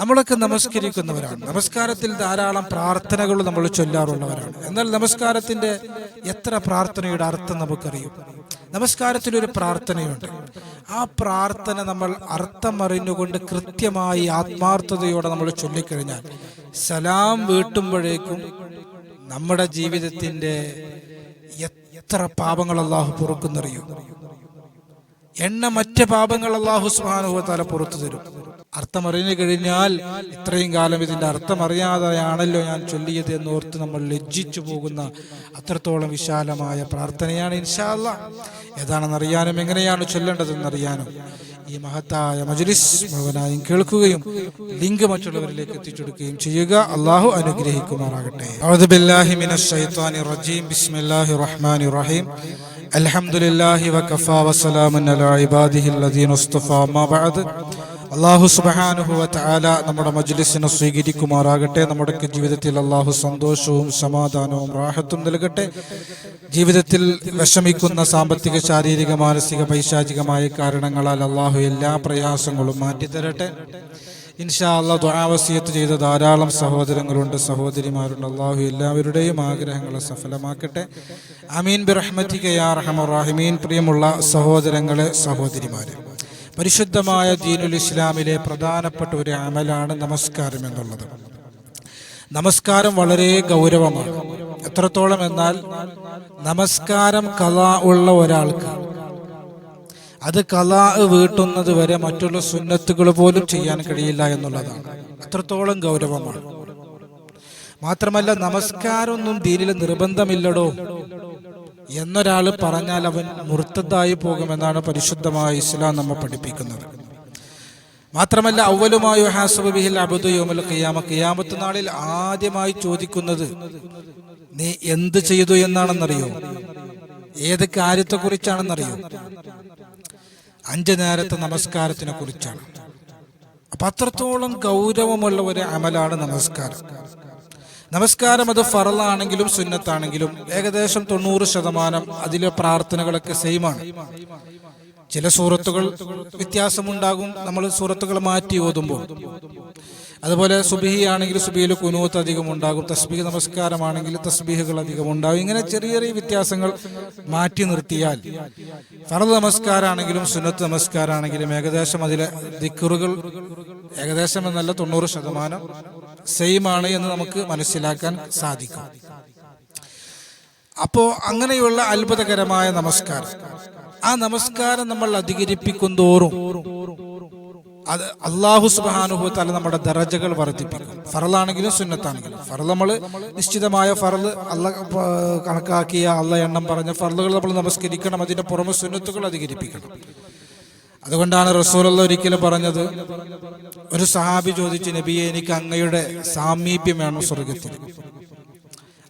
നമ്മളൊക്കെ നമസ്കരിക്കുന്നവരാണ്. നമസ്കാരത്തിൽ ധാരാളം പ്രാർത്ഥനകൾ നമ്മൾ ചൊല്ലാറുള്ളവരാണ്. എന്നാൽ നമസ്കാരത്തിന്റെ എത്ര പ്രാർത്ഥനയുടെ അർത്ഥം നമുക്കറിയും? നമസ്കാരത്തിൽ ഒരു പ്രാർത്ഥനയുണ്ട്. ആ പ്രാർത്ഥന നമ്മൾ അർത്ഥം അറിഞ്ഞുകൊണ്ട് കൃത്യമായി ആത്മാർത്ഥതയോടെ നമ്മൾ ചൊല്ലിക്കഴിഞ്ഞാൽ സലാം വീട്ടുമ്പോഴേക്കും നമ്മുടെ ജീവിതത്തിന്റെ എത്ര പാപങ്ങൾ അള്ളാഹു പുറക്കുന്നറിയും? എണ്ണ മറ്റ് പാപങ്ങൾ അള്ളാഹു സുബാനുഭവത്താല പുറത്തു തരും. അർത്ഥം അറിഞ്ഞു കഴിഞ്ഞാൽ ഇത്രയും കാലം ഇതിന്റെ അർത്ഥം അറിയാതെയാണല്ലോ ഞാൻ ചൊല്ലിയത് എന്നോർത്ത് നമ്മൾ ലജ്ജിച്ചു പോകുന്ന അത്രത്തോളം വിശാലമായ പ്രാർത്ഥനയാണ് ഇൻഷാല്ല ഏതാണെന്ന് അറിയാനും എങ്ങനെയാണ് ചൊല്ലേണ്ടതെന്നറിയാനും ഈ മഹത്തായ മജുലിസ് മുഴുവനായും കേൾക്കുകയും ലിങ്ക് മറ്റുള്ളവരിലേക്ക് എത്തിച്ചെടുക്കുകയും ചെയ്യുക. അള്ളാഹു അനുഗ്രഹിക്കുമാറാകട്ടെ. അലഹമുല്ലാഹി ബിസ്മില്ലാഹിർ റഹ്മാനിർ റഹീം. അൽഹംദുലില്ലാഹി വകഫാ അള്ളാഹു വതആല നമ്മുടെ മജ്ലിസിനെ സ്വീകരിക്കുമാറാകട്ടെ. നമ്മുടെ ജീവിതത്തിൽ അള്ളാഹു സന്തോഷവും സമാധാനവും റാഹത്തും നൽകട്ടെ. ജീവിതത്തിൽ വിഷമിക്കുന്ന സാമ്പത്തിക ശാരീരിക മാനസിക പൈശാചികമായ കാരണങ്ങളാൽ അള്ളാഹു എല്ലാ പ്രയാസങ്ങളും മാറ്റിത്തരട്ടെ. ഇൻഷാ അള്ളാഹ് ദുരാവസ്യത്ത് ചെയ്ത ധാരാളം സഹോദരങ്ങളുണ്ട് സഹോദരിമാരുണ്ട്. അള്ളാഹു എല്ലാവരുടെയും ആഗ്രഹങ്ങളെ സഫലമാക്കട്ടെ. അമീൻ ബിറഹ്മത്തിക യാ പ്രിയമുള്ള സഹോദരങ്ങളെ സഹോദരിമാരെ. പരിശുദ്ധമായ ദീനുൽ ഇസ്ലാമിലെ പ്രധാനപ്പെട്ട ഒരു അമലാണ് നമസ്കാരം എന്നുള്ളത്. നമസ്കാരം വളരെ ഗൗരവമാണ്. എത്രത്തോളം എന്നാൽ നമസ്കാരം കല ഉള്ള ഒരാൾക്ക്. അത് കലാ വീട്ടുന്നത് വരെ മറ്റുള്ള സുന്നത്തുകൾ പോലും ചെയ്യാൻ കഴിയില്ല എന്നുള്ളതാണ്. അത്രത്തോളം ഗൗരവമാണ്. മാത്രമല്ല നമസ്കാരമൊന്നും ദീനിൽ നിർബന്ധമില്ലടോ. എന്നൊരാൾ പറഞ്ഞാൽ അവൻ മുർത്തതായി പോകുമെന്നാണ് പരിശുദ്ധമായ ഇസ്ലാം നമ്മെ പഠിപ്പിക്കുന്നത്. മാത്രമല്ല ഔവലുമായി ഹാസുബിഹിൽ അബുദു യോമൽ ഖിയാമ ഖിയാമത്ത് നാളിൽ ആദ്യമായി ചോദിക്കുന്നത് നീ എന്ത് ചെയ്തു എന്നാണെന്നറിയോ? ഏത് കാര്യത്തെക്കുറിച്ചാണെന്നറിയോ? അഞ്ചു നേരത്തെ നമസ്കാരത്തിനെ കുറിച്ചാണ്. അപ്പൊ അത്രത്തോളം ഗൗരവമുള്ള ഒരു അമലാണ് നമസ്കാരം. നമസ്കാരം അത് ഫറലാണെങ്കിലും സുന്നത്താണെങ്കിലും ഏകദേശം തൊണ്ണൂറ് ശതമാനം അതിലെ പ്രാർത്ഥനകളൊക്കെ സെയിമാണ് ചില സൂറത്തുകൾ വ്യത്യാസമുണ്ടാകും നമ്മൾ സൂറത്തുകൾ മാറ്റി ഓതുമ്പോൾ. അതുപോലെ സുബിഹി ആണെങ്കിൽ സുബിയിൽ കുനൂത്ത് അധികം ഉണ്ടാകും തസ്ബീഹ് നമസ്കാരമാണെങ്കിൽ തസ്ബീഹുകൾ അധികം ഉണ്ടാകും ഇങ്ങനെ ചെറിയ ചെറിയ വ്യത്യാസങ്ങൾ മാറ്റി നിർത്തിയാൽ ഫറദ് നമസ്കാരാണെങ്കിലും സുന്നത്ത് നമസ്കാരാണെങ്കിലും ഏകദേശം അതിലെ ദിക്കറുകൾ ഏകദേശം എന്നല്ല തൊണ്ണൂറ് ശതമാനം സെയിം ആണ് എന്ന് നമുക്ക് മനസ്സിലാക്കാൻ സാധിക്കും. അപ്പോ അങ്ങനെയുള്ള അത്ഭുതകരമായ നമസ്കാരം. ആ നമസ്കാരം നമ്മൾ അധികരിപ്പിക്കും തോറും അത് അള്ളാഹു സുബാനുഭവത്താൽ നമ്മുടെ ദറജകൾ വർദ്ധിപ്പിക്കും. ഫറലാണെങ്കിലും സുന്നത്താണെങ്കിലും. ഫറൽ നമ്മൾ നിശ്ചിതമായ ഫറൽ അല്ല കണക്കാക്കിയ അള്ള എണ്ണം പറഞ്ഞ ഫറലുകൾ നമ്മൾ നമസ്കരിക്കണം. അതിന്റെ പുറമെ സുന്നത്തുകൾ അധികരിപ്പിക്കണം. അതുകൊണ്ടാണ് റസൂലുള്ള ഒരിക്കലും പറഞ്ഞത് ഒരു സഹാബി ചോദിച്ചു നബിയെ എനിക്ക് അങ്ങയുടെ സാമീപ്യം വേണം സ്വർഗത്തിൽ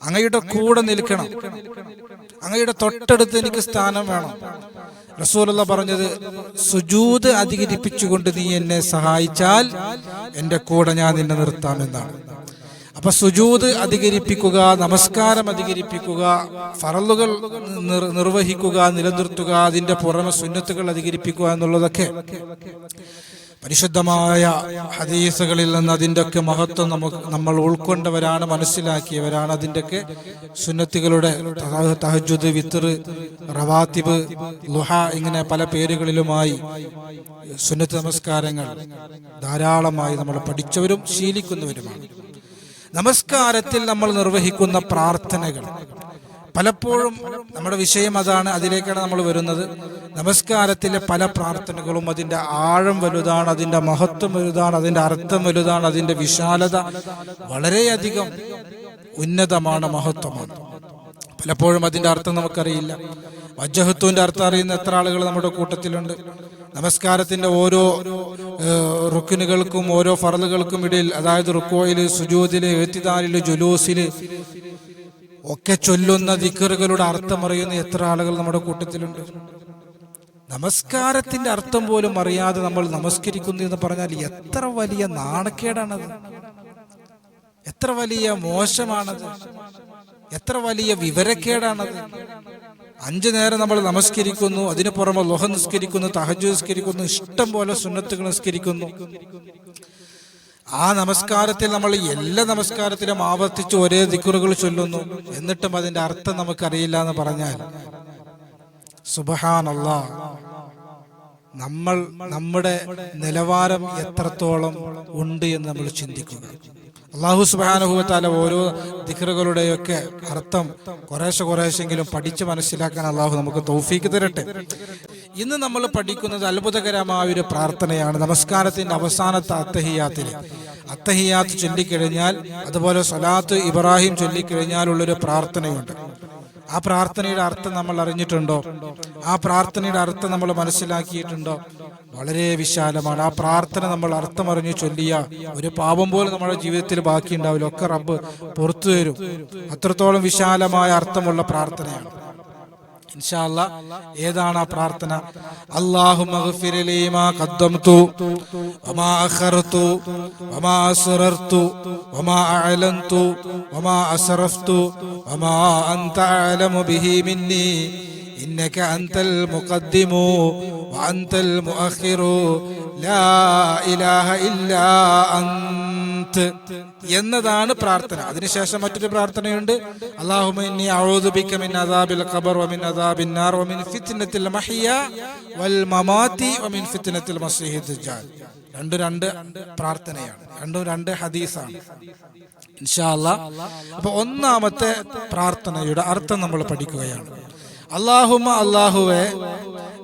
അങ്ങയുടെ കൂടെ നിൽക്കണം. അങ്ങയുടെ തൊട്ടടുത്ത് എനിക്ക് സ്ഥാനം വേണം. റസൂലുള്ള പറഞ്ഞത് സുജൂത് അധികരിപ്പിച്ചുകൊണ്ട് നീ എന്നെ സഹായിച്ചാൽ എന്റെ കൂടെ ഞാൻ നിന്നെ നിർത്താമെന്നാണ് അപ്പൊ സുജൂത് അധികരിപ്പിക്കുക നമസ്കാരം അധികരിപ്പിക്കുക ഫറലുകൾ നിർവഹിക്കുക നിലനിർത്തുക അതിന്റെ പുറമെ സുന്നത്തുകൾ അധികരിപ്പിക്കുക എന്നുള്ളതൊക്കെ പരിശുദ്ധമായ ഹദീസുകളിൽ നിന്ന് അതിന്റെ ഒക്കെ മഹത്വം നമുക്ക് നമ്മൾ ഉൾക്കൊണ്ടവരാണ് മനസ്സിലാക്കിയവരാണ്. അതിന്റെ ഒക്കെ സുന്നത്തുകളുടെ തഹജുദ് വിത്തർ റവാത്തിബ് ലുഹ ഇങ്ങനെ പല പേരുകളിലുമായി സുന്നത്ത് നമസ്കാരങ്ങൾ ധാരാളമായി നമ്മൾ പഠിച്ചവരും ശീലിക്കുന്നവരുമാണ്. നമസ്കാരത്തിൽ നമ്മൾ നിർവഹിക്കുന്ന പ്രാർത്ഥനകൾ. പലപ്പോഴും നമ്മുടെ വിഷയം അതാണ് അതിലേക്കാണ് നമ്മൾ വരുന്നത്. നമസ്കാരത്തിലെ പല പ്രാർത്ഥനകളും അതിന്റെ ആഴം വലുതാണ് അതിന്റെ മഹത്വം വലുതാണ് അതിന്റെ അർത്ഥം വലുതാണ് അതിന്റെ വിശാലത വളരെയധികം ഉന്നതമാണ് മഹത്വമാണ്. പലപ്പോഴും അതിന്റെ അർത്ഥം നമുക്കറിയില്ല. വജ്ജഹത്വന്റെ അർത്ഥം അറിയുന്ന എത്ര ആളുകൾ നമ്മുടെ കൂട്ടത്തിലുണ്ട്. നമസ്കാരത്തിന്റെ ഓരോ റുക്കിനുകൾക്കും ഓരോ ഫറലുകൾക്കും ഇടയിൽ അതായത് റുക്കോയിൽ സുജൂതിൽ എത്തിദാലിൽ ജുലൂസിൽ ഒക്കെ ചൊല്ലുന്ന ദിക്കറുകളുടെ അർത്ഥം അറിയുന്ന എത്ര ആളുകൾ നമ്മുടെ കൂട്ടത്തിലുണ്ട്. നമസ്കാരത്തിന്റെ അർത്ഥം പോലും അറിയാതെ നമ്മൾ നമസ്കരിക്കുന്നു എന്ന് പറഞ്ഞാൽ എത്ര വലിയ നാണക്കേടാണത്. എത്ര വലിയ മോശമാണത്. എത്ര വലിയ വിവരക്കേടാണത്. അഞ്ചു നേരം നമ്മൾ നമസ്കരിക്കുന്നു അതിന് പുറമെ ലോഹ നിസ്കരിക്കുന്നു തഹജു നിസ്കരിക്കുന്നു ഇഷ്ടം പോലെ സുന്നത്തുകൾ നിസ്കരിക്കുന്നു. ആ നമസ്കാരത്തിൽ നമ്മൾ എല്ലാ നമസ്കാരത്തിലും ആവർത്തിച്ച് ഒരേ ദിക്കുറുകൾ ചൊല്ലുന്നു. എന്നിട്ടും അതിന്റെ അർത്ഥം നമുക്കറിയില്ല എന്ന് പറഞ്ഞാൽ സുബഹാനല്ല നമ്മൾ നമ്മുടെ നിലവാരം എത്രത്തോളം ഉണ്ട് എന്ന് നമ്മൾ ചിന്തിക്കുക. അള്ളാഹു സുബാനുഭവത്താല ഓരോ ദിഖറുകളുടെയൊക്കെ അർത്ഥം കുറേശ്ശെ കുറേശ്ശെങ്കിലും പഠിച്ച് മനസ്സിലാക്കാൻ അള്ളാഹു നമുക്ക് തൗഫീക്ക് തരട്ടെ. ഇന്ന് നമ്മൾ പഠിക്കുന്നത് അത്ഭുതകരമായ ഒരു പ്രാർത്ഥനയാണ്. നമസ്കാരത്തിന്റെ അവസാനത്തെ അത്തഹിയാത്തിന് അത്തഹിയാത്ത് ചൊല്ലിക്കഴിഞ്ഞാൽ അതുപോലെ സലാത്ത് ഇബ്രാഹിം ചൊല്ലിക്കഴിഞ്ഞാലുള്ളൊരു പ്രാർത്ഥനയുണ്ട്. ആ പ്രാർത്ഥനയുടെ അർത്ഥം നമ്മൾ അറിഞ്ഞിട്ടുണ്ടോ? ആ പ്രാർത്ഥനയുടെ അർത്ഥം നമ്മൾ മനസ്സിലാക്കിയിട്ടുണ്ടോ? വളരെ വിശാലമാണ്. ആ പ്രാർത്ഥന നമ്മൾ അർത്ഥമറിഞ്ഞു ചൊല്ലിയ ഒരു പാപം പോലും നമ്മുടെ ജീവിതത്തിൽ ബാക്കി ഉണ്ടാവില്ല ഒക്കെ റബ്ബ് പുറത്തു തരും. അത്രത്തോളം വിശാലമായ അർത്ഥമുള്ള പ്രാർത്ഥനയാണ്. ഏതാണ് ആ പ്രാർത്ഥന? അള്ളാഹു അസ്റഫ്തു വമാ അൻത അഅലമു ബിഹി മിന്നി إنك أنت المقدم وأنت المؤخر لا إله إلا أنت എന്നതാണ് പ്രാർത്ഥന അതിനുശേഷം മറ്റൊരു പ്രാർത്ഥനയുണ്ട് അള്ളാഹുമിൻ അദാബിൽ ഖബർ വമിൻ അദാബിൻ നാർ വമിൻ ഫിത്നത്തിൽ മഹിയ വൽ മമാതി വമിൻ ഫിത്നത്തിൽ മസീഹ് ദജ്ജാൽ രണ്ട് രണ്ട് പ്രാർത്ഥനയാണ് രണ്ടും രണ്ട് ഹദീസാണ് ഇൻഷാല്ല അപ്പൊ ഒന്നാമത്തെ പ്രാർത്ഥനയുടെ അർത്ഥം നമ്മൾ പഠിക്കുകയാണ് അള്ളാഹുമ അള്ളാഹുവെ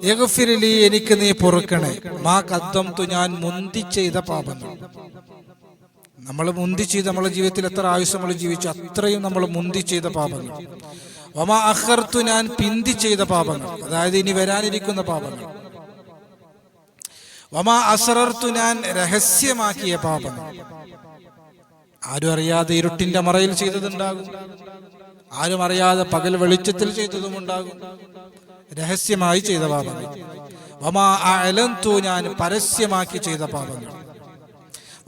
യഗഫിരലി എനിക്ക് നീ പൊറുക്കണേ. മാ കത്തം തു ഞാൻ മുന്തി ചെയ്ത പാപങ്ങൾ. നമ്മൾ മുന്തി ചെയ്ത് നമ്മളെ ജീവിതത്തിൽ എത്ര ആയുസ് നമ്മൾ ജീവിച്ചു അത്രയും നമ്മൾ മുന്തി ചെയ്ത പാപങ്ങൾ. വമാ അഹർത്തു ഞാൻ പിന്തി ചെയ്ത പാപങ്ങൾ. അതായത് ഇനി വരാനിരിക്കുന്ന പാപങ്ങൾ. വമാ അസറർത്തു ഞാൻ രഹസ്യമാക്കിയ പാപങ്ങൾ. ആരും അറിയാതെ ഇരുട്ടിന്റെ മറയിൽ ചെയ്തതുണ്ടാകും. ആരും അറിയാതെ പകൽ വെളിച്ചത്തിൽ ചെയ്തതും ഉണ്ടാകും രഹസ്യമായി ചെയ്ത പാപങ്ങൾ. വമാ അലന്തു ഞാൻ പരസ്യമാക്കി ചെയ്ത പാപങ്ങൾ.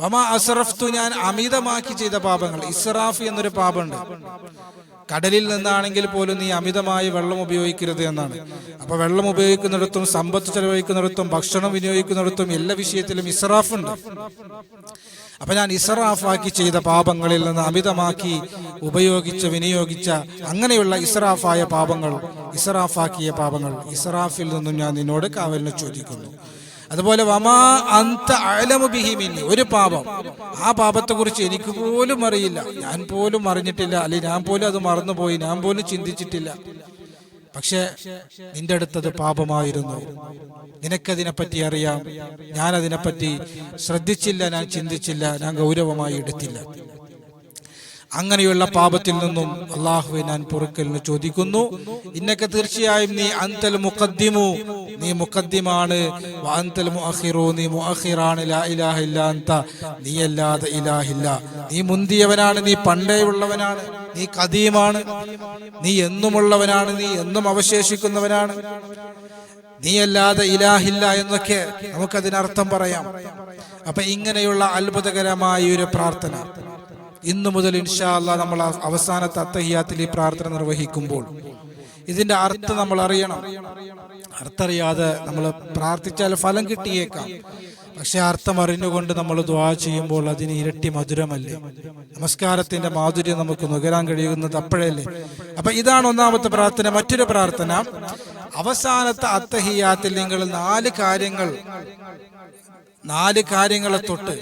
വമാ അസറഫ്തു ഞാൻ അമിതമാക്കി ചെയ്ത പാപങ്ങൾ. ഇസ്രാഫ് എന്നൊരു പാപമുണ്ട്. കടലിൽ നിന്നാണെങ്കിൽ പോലും നീ അമിതമായി വെള്ളം ഉപയോഗിക്കരുത് എന്നാണ്. അപ്പൊ വെള്ളം ഉപയോഗിക്കുന്നിടത്തും സമ്പത്ത് ചെലവഴിക്കുന്നിടത്തും ഭക്ഷണം വിനിയോഗിക്കുന്നിടത്തും എല്ലാ വിഷയത്തിലും ഇസ്രാഫ് ഉണ്ട് അപ്പൊ ഞാൻ ഇസ്രാഫാക്കി ചെയ്ത പാപങ്ങളിൽ നിന്ന് അമിതമാക്കി ഉപയോഗിച്ച് വിനിയോഗിച്ച അങ്ങനെയുള്ള ഇസ്രാഫായ പാപങ്ങൾ ഇസ്രാഫാക്കിയ പാപങ്ങൾ ഇസ്രാഫിൽ നിന്നും ഞാൻ നിന്നോട് കാവലിനെ ചോദിക്കുന്നു. അതുപോലെ വമാ അന്ത അലമുബിഹിമിന്നി ഒരു പാപം. ആ പാപത്തെക്കുറിച്ച് എനിക്ക് പോലും അറിയില്ല. ഞാൻ പോലും അറിഞ്ഞിട്ടില്ല. അല്ലെങ്കിൽ ഞാൻ പോലും അത് മറന്നുപോയി. ഞാൻ പോലും ചിന്തിച്ചിട്ടില്ല. പക്ഷെ നിന്റെ അടുത്തത് പാപമായിരുന്നു. നിനക്കതിനെപ്പറ്റി അറിയാം. ഞാൻ അതിനെപ്പറ്റി ശ്രദ്ധിച്ചില്ല ഞാൻ ചിന്തിച്ചില്ല ഞാൻ ഗൗരവമായി എടുത്തില്ല. അങ്ങനെയുള്ള പാപത്തിൽ നിന്നും അള്ളാഹുവെ ഞാൻ പൊറുക്കലിന് ചോദിക്കുന്നു. ഇന്നൊക്കെ തീർച്ചയായും നീ അന്തൽ മുഖദ്ദിമു. നീ മുഖദ്ദിമാണ്. അന്തൽ നീ മുഅഖിറാണ്. ലാ ഇലാഹ ഇലാഹില്ല. നീ മുന്തിയവനാണ്. നീ പണ്ടേ ഉള്ളവനാണ്. നീ കദീമാണ് നീ എന്നുമുള്ളവനാണ്. നീ എന്നും അവശേഷിക്കുന്നവനാണ്. നീയല്ലാതെ ഇലാഹില്ല എന്നൊക്കെ നമുക്കതിനർത്ഥം പറയാം. അപ്പൊ ഇങ്ങനെയുള്ള അത്ഭുതകരമായ ഒരു പ്രാർത്ഥന. ഇന്നു മുതൽ ഇൻഷാ അല്ലാ നമ്മൾ അവസാനത്തെ അത്തഹിയാത്തിൽ ഈ പ്രാർത്ഥന നിർവഹിക്കുമ്പോൾ ഇതിന്റെ അർത്ഥം നമ്മൾ അറിയണം. അർത്ഥറിയാതെ നമ്മൾ പ്രാർത്ഥിച്ചാൽ ഫലം കിട്ടിയേക്കാം. പക്ഷെ അർത്ഥം അറിഞ്ഞുകൊണ്ട് നമ്മൾ ദ്വാ ചെയ്യുമ്പോൾ അതിന് ഇരട്ടി മധുരമല്ലേ? നമസ്കാരത്തിന്റെ മാധുര്യം നമുക്ക് നുകരാൻ കഴിയുന്നത് അപ്പോഴല്ലേ? അപ്പൊ ഇതാണ് ഒന്നാമത്തെ പ്രാർത്ഥന. മറ്റൊരു പ്രാർത്ഥന അവസാനത്തെ അത്തഹിയാത്തിൽ നിങ്ങൾ നാല് കാര്യങ്ങൾ നാല് കാര്യങ്ങളെ തൊട്ട്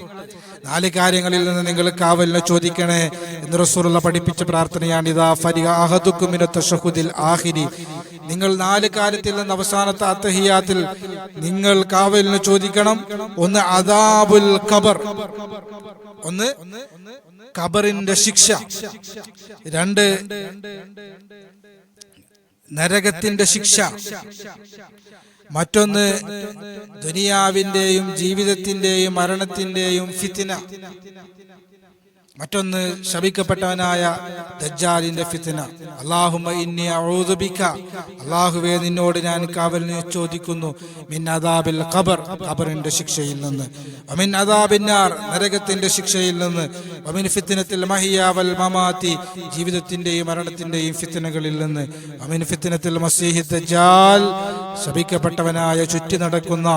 നാല് കാര്യങ്ങളിൽ നിന്ന് നിങ്ങൾ കാവലിനെ ചോദിക്കണേ എന്ന് റസൂറുള്ള പഠിപ്പിച്ച പ്രാർത്ഥനയാണ് ഇതാ ഫരിഹുദിൽ ആഹിരി നിങ്ങൾ നാല് കാര്യത്തിൽ നിന്ന് അവസാനത്തെ അത്തഹിയാത്തിൽ നിങ്ങൾ കാവലിന് ചോദിക്കണം. ഒന്ന് അദാബുൽ ഖബർ. ഒന്ന് ഖബറിന്റെ ശിക്ഷ. രണ്ട് നരകത്തിന്റെ ശിക്ഷ. മറ്റൊന്ന് ദുനിയാവിന്റെയും ജീവിതത്തിന്റെയും മരണത്തിന്റെയും ഫിത്തിന. മറ്റൊന്ന് ശപിക്കപ്പെട്ടവനായ ദജ്ജാലിന്റെ ഫിത്തിന അള്ളാഹുമ ഇന്നി അള്ളാഹുവേ നിന്നോട് ഞാൻ കാവലിനെ ചോദിക്കുന്നു. മിൻ അദാബിൽ ഖബർ ഖബറിന്റെ ശിക്ഷയിൽ നിന്ന്. അമിൻ അദാബിന്നാർ നരകത്തിന്റെ ശിക്ഷയിൽ നിന്ന്. വമിൻ ഫിത്തിനത്തിൽ മഹിയാവൽ മമാത്തി മമാതി ജീവിതത്തിന്റെയും മരണത്തിന്റെയും ഫിത്തിനകളിൽ നിന്ന്. അമിൻ ഫിത്തിനത്തിൽ മസീഹി ദജ്ജാൽ ശപിക്കപ്പെട്ടവനായ ചുറ്റി നടക്കുന്ന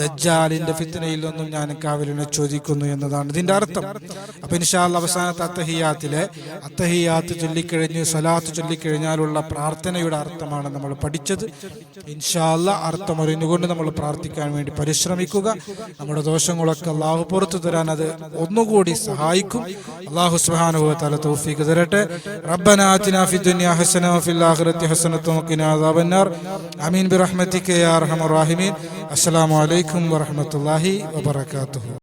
ദജ്ജാലിന്റെ ഫിത്തിനയിൽ നിന്നും ഞാൻ കാവലിനെ ചോദിക്കുന്നു എന്നതാണ് ഇതിന്റെ അർത്ഥം. അപ്പൊ ഇൻഷാല്ല അവസാനത്തെ അത്തഹിയാത്തിലെ അത്തഹിയാത്ത് ചൊല്ലിക്കഴിഞ്ഞ് സലാത്ത് ചൊല്ലിക്കഴിഞ്ഞാലുള്ള പ്രാർത്ഥനയുടെ അർത്ഥമാണ് നമ്മൾ പഠിച്ചത്. ഇൻഷാല്ല അർത്ഥം അറിഞ്ഞുകൊണ്ട് നമ്മൾ പ്രാർത്ഥിക്കാൻ വേണ്ടി പരിശ്രമിക്കുക. നമ്മുടെ ദോഷങ്ങളൊക്കെ അള്ളാഹു പുറത്തു തരാൻ അത് ഒന്നുകൂടി സഹായിക്കും. അള്ളാഹു സുബ്ഹാനഹു തല തൗഫീഖ് തരട്ടെ. റബ്ബന ആതിനാ ഫിദ് ദുനിയ ഹസന ആഖിറത്തി അദാബന്നാർ ബിറഹ്മതിക അർഹമർ റഹീമീൻ. അസ്സലാമു അലൈക്കും വറഹ്മത്തുള്ളാഹി വബറകാതുഹു.